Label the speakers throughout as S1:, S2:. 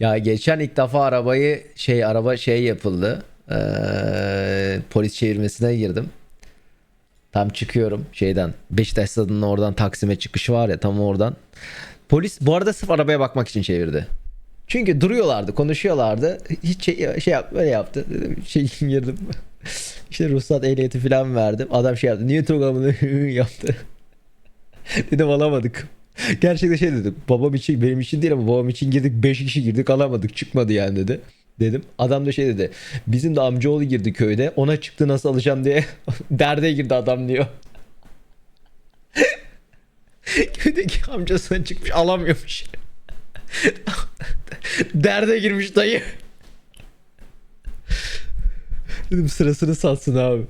S1: Ya geçen ilk defa arabayı şey araba şey yapıldı. Ee, polis çevirmesine girdim. Tam çıkıyorum şeyden. Beşiktaş stadının oradan Taksim'e çıkışı var ya tam oradan. Polis bu arada sırf arabaya bakmak için çevirdi. Çünkü duruyorlardı, konuşuyorlardı. Hiç şey, şey yap, böyle yaptı. Dedim, Şey girdim. İşte ruhsat ehliyeti falan verdim. Adam şey yaptı. Niye programını yaptı. Dedim alamadık. Gerçekten şey dedim. Babam için benim için değil ama babam için girdik. 5 kişi girdik alamadık. Çıkmadı yani dedi. Dedim. Adam da şey dedi. Bizim de amcaoğlu girdi köyde. Ona çıktı nasıl alacağım diye. Derde girdi adam diyor. Köydeki amcasına çıkmış alamıyormuş. Derde girmiş dayı. Dedim sırasını satsın abi.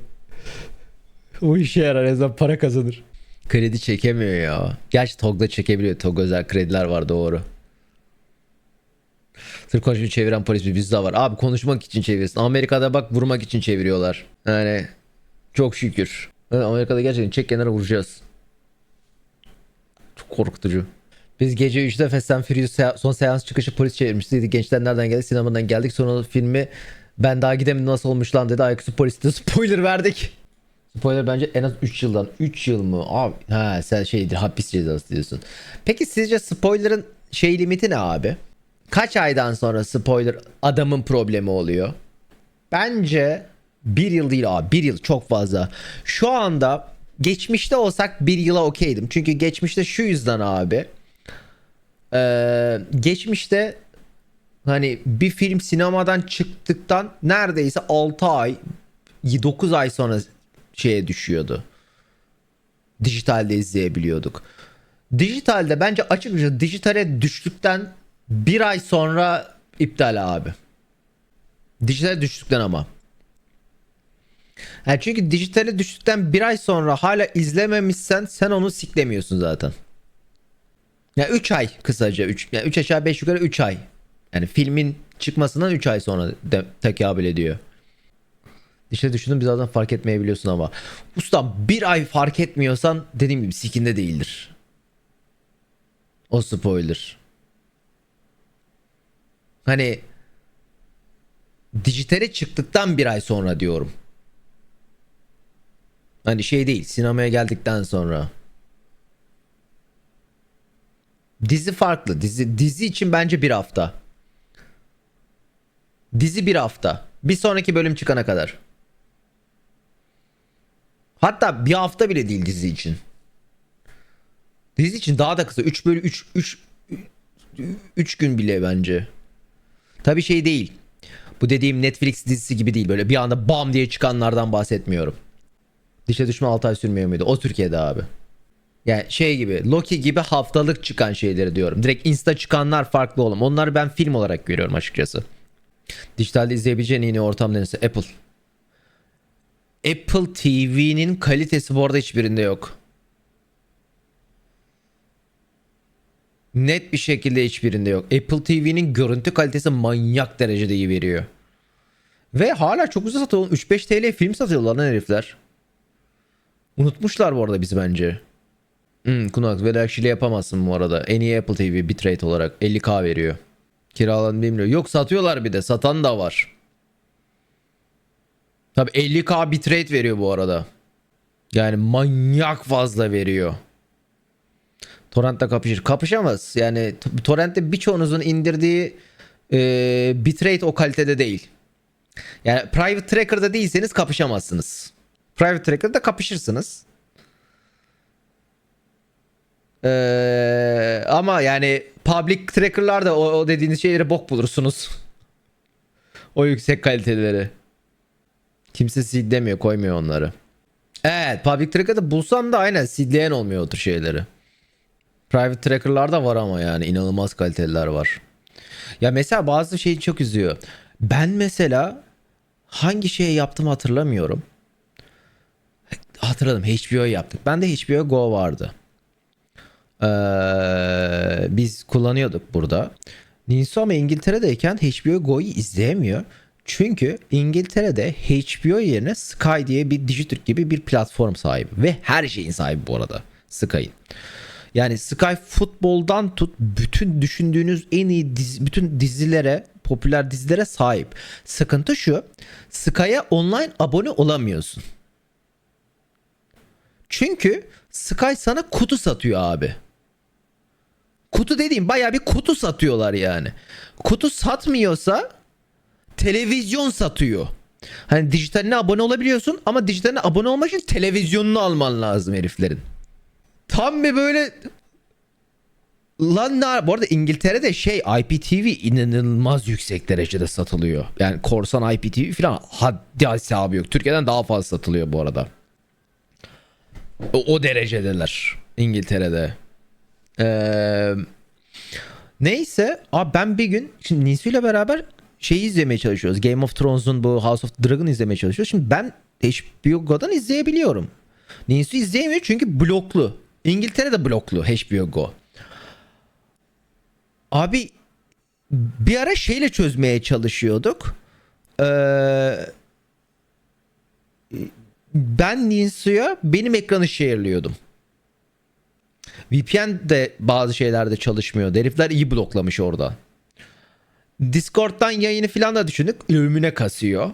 S1: O işe yarar en azından para kazanır. Kredi çekemiyor ya. Gerçi TOG'da çekebiliyor. TOG özel krediler var doğru. Sırf konuşmayı çeviren polis bir bizde var. Abi konuşmak için çevirsin. Amerika'da bak vurmak için çeviriyorlar. Yani çok şükür. Amerika'da gerçekten çek kenara vuracağız. Çok korkutucu. Biz gece 3'te Fast and Furious se- son seans çıkışı polis çevirmişti. Gençler nereden geldik? Sinemadan geldik. Sonra filmi ben daha gidemedim nasıl olmuş lan dedi. Ayaküstü poliste spoiler verdik. Spoiler bence en az 3 yıldan. 3 yıl mı? Abi ha sen şeydir hapis cezası diyorsun. Peki sizce spoiler'ın şey limiti ne abi? Kaç aydan sonra spoiler adamın problemi oluyor? Bence bir yıl değil abi. Bir yıl çok fazla. Şu anda geçmişte olsak bir yıla okeydim. Çünkü geçmişte şu yüzden abi. Ee, geçmişte hani bir film sinemadan çıktıktan neredeyse 6 ay 9 ay sonra şeye düşüyordu. Dijitalde izleyebiliyorduk. Dijitalde bence açıkça dijitale düştükten bir ay sonra iptal abi. Dijitale düştükten ama. Yani çünkü dijitale düştükten bir ay sonra hala izlememişsen sen onu siklemiyorsun zaten. Ya 3 ay kısaca 3 yani 3 aşağı 5 yukarı 3 ay. Yani filmin çıkmasından 3 ay sonra de, tekabül ediyor. Dişe düşündüm biz zaten fark etmeyebiliyorsun ama. Ustam bir ay fark etmiyorsan dediğim gibi sikinde değildir. O spoiler. Hani dijitale çıktıktan bir ay sonra diyorum. Hani şey değil sinemaya geldikten sonra. Dizi farklı. Dizi dizi için bence bir hafta. Dizi bir hafta. Bir sonraki bölüm çıkana kadar. Hatta bir hafta bile değil dizi için. Dizi için daha da kısa. 3 bölü 3 3 3 gün bile bence. Tabi şey değil. Bu dediğim Netflix dizisi gibi değil. Böyle bir anda bam diye çıkanlardan bahsetmiyorum. Dişe düşme 6 ay sürmüyor muydu? O Türkiye'de abi. Yani şey gibi Loki gibi haftalık çıkan şeyleri diyorum. Direkt Insta çıkanlar farklı oğlum. Onları ben film olarak görüyorum açıkçası. Dijitalde izleyebileceğin en iyi ortam neresi? Apple. Apple TV'nin kalitesi bu arada hiçbirinde yok. Net bir şekilde hiçbirinde yok. Apple TV'nin görüntü kalitesi manyak derecede iyi veriyor. Ve hala çok ucuz satıyor. 3-5 TL film satıyorlar lan herifler. Unutmuşlar bu arada bizi bence. Hmm, Kunak ve yapamazsın bu arada. En iyi Apple TV bitrate olarak 50k veriyor. Kiralan bilmiyorum. Yok satıyorlar bir de. Satan da var. Tabi 50k bitrate veriyor bu arada. Yani manyak fazla veriyor. Torrent'te kapışır. Kapışamaz. Yani Torrent'te birçoğunuzun indirdiği e, bitrate o kalitede değil. Yani private tracker'da değilseniz kapışamazsınız. Private tracker'da kapışırsınız. Ee, ama yani public tracker'larda o, o dediğiniz şeyleri bok bulursunuz. o yüksek kaliteleri. Kimse seedlemiyor koymuyor onları. Evet public tracker'da bulsam da aynen seedleyen olmuyor o şeyleri. Private tracker'larda var ama yani inanılmaz kaliteliler var. Ya mesela bazı şey çok üzüyor. Ben mesela hangi şeyi yaptım hatırlamıyorum. Hatırladım HBO yaptık. Ben de HBO Go vardı. Ee, biz kullanıyorduk burada. Ninsu ama İngiltere'deyken HBO Go'yu izleyemiyor. Çünkü İngiltere'de HBO yerine Sky diye bir Dijitürk gibi bir platform sahibi. Ve her şeyin sahibi bu arada Sky'ın. Yani Sky futboldan tut bütün düşündüğünüz en iyi dizi, bütün dizilere, popüler dizilere sahip. Sıkıntı şu. Sky'a online abone olamıyorsun. Çünkü Sky sana kutu satıyor abi. Kutu dediğim bayağı bir kutu satıyorlar yani. Kutu satmıyorsa televizyon satıyor. Hani dijitaline abone olabiliyorsun ama dijitaline abone olmak için televizyonunu alman lazım heriflerin. Tam bir böyle Lan ne bu arada İngiltere'de şey IPTV inanılmaz yüksek derecede satılıyor. Yani korsan IPTV falan haddi hesabı yok. Türkiye'den daha fazla satılıyor bu arada. O, o derecedeler İngiltere'de. Ee, neyse abi ben bir gün şimdi Nisu ile beraber şeyi izlemeye çalışıyoruz. Game of Thrones'un bu House of Dragon izlemeye çalışıyoruz. Şimdi ben HBO Go'dan izleyebiliyorum. Nisu izleyemiyor çünkü bloklu. İngiltere'de bloklu HBO Go. Abi bir ara şeyle çözmeye çalışıyorduk. Ee, ben Ninsu'ya benim ekranı share'liyordum. VPN de bazı şeylerde çalışmıyor. Herifler iyi bloklamış orada. Discord'dan yayını falan da düşündük. Ölümüne kasıyor.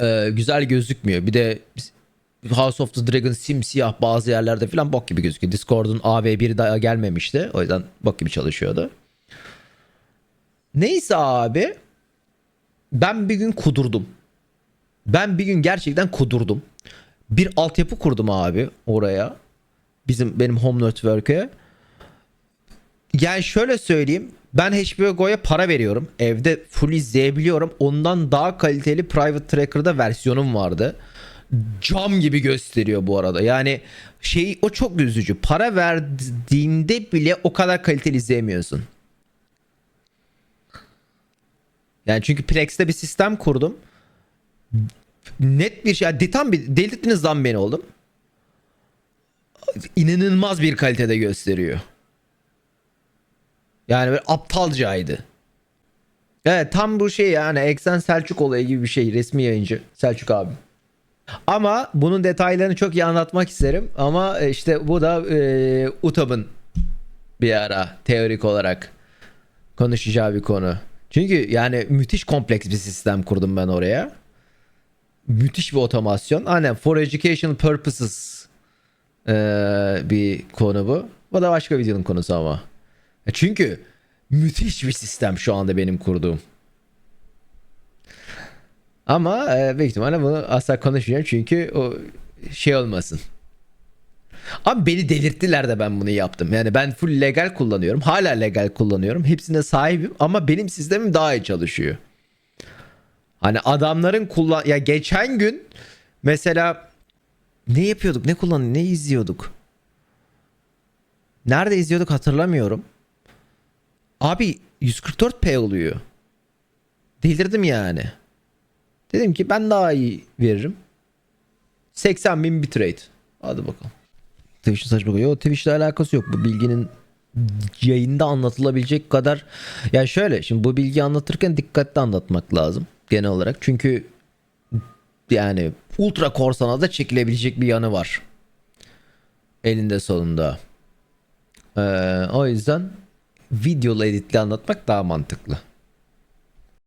S1: Ee, güzel gözükmüyor. Bir de House of the Dragon simsiyah bazı yerlerde falan bok gibi gözüküyor. Discord'un AV1 daha gelmemişti. O yüzden bok gibi çalışıyordu. Neyse abi. Ben bir gün kudurdum. Ben bir gün gerçekten kudurdum. Bir altyapı kurdum abi oraya. Bizim benim home network'e. Yani şöyle söyleyeyim. Ben HBO Go'ya para veriyorum. Evde full izleyebiliyorum. Ondan daha kaliteli Private Tracker'da versiyonum vardı. Cam gibi gösteriyor bu arada. Yani şey o çok üzücü. Para verdiğinde bile o kadar kaliteli izleyemiyorsun. Yani çünkü Plex'te bir sistem kurdum. Net bir şey. Yani tam bir delirttiniz lan beni oldum. İnanılmaz bir kalitede gösteriyor. Yani böyle aptalcaydı. Evet tam bu şey yani Eksen Selçuk olayı gibi bir şey. Resmi yayıncı Selçuk abi. Ama bunun detaylarını çok iyi anlatmak isterim. Ama işte bu da e, UTAB'ın bir ara teorik olarak konuşacağı bir konu. Çünkü yani müthiş kompleks bir sistem kurdum ben oraya. Müthiş bir otomasyon. Aynen for educational purposes e, bir konu bu. Bu da başka videonun konusu ama. E Çünkü müthiş bir sistem şu anda benim kurduğum. Ama e, büyük ihtimalle bunu asla konuşmayacağım çünkü o şey olmasın. Abi beni delirttiler de ben bunu yaptım. Yani ben full legal kullanıyorum. Hala legal kullanıyorum. Hepsine sahibim ama benim sistemim daha iyi çalışıyor. Hani adamların kullan ya geçen gün mesela ne yapıyorduk? Ne kullan ne izliyorduk? Nerede izliyorduk hatırlamıyorum. Abi 144p oluyor. Delirdim yani. Dedim ki ben daha iyi veririm. 80 bin bitrate. Hadi bakalım. Twitch'in saçma koyuyor. Twitch'le alakası yok. Bu bilginin yayında anlatılabilecek kadar ya şöyle şimdi bu bilgiyi anlatırken dikkatli anlatmak lazım genel olarak. Çünkü yani ultra korsana da çekilebilecek bir yanı var. Elinde sonunda. Ee, o yüzden videolu editli anlatmak daha mantıklı.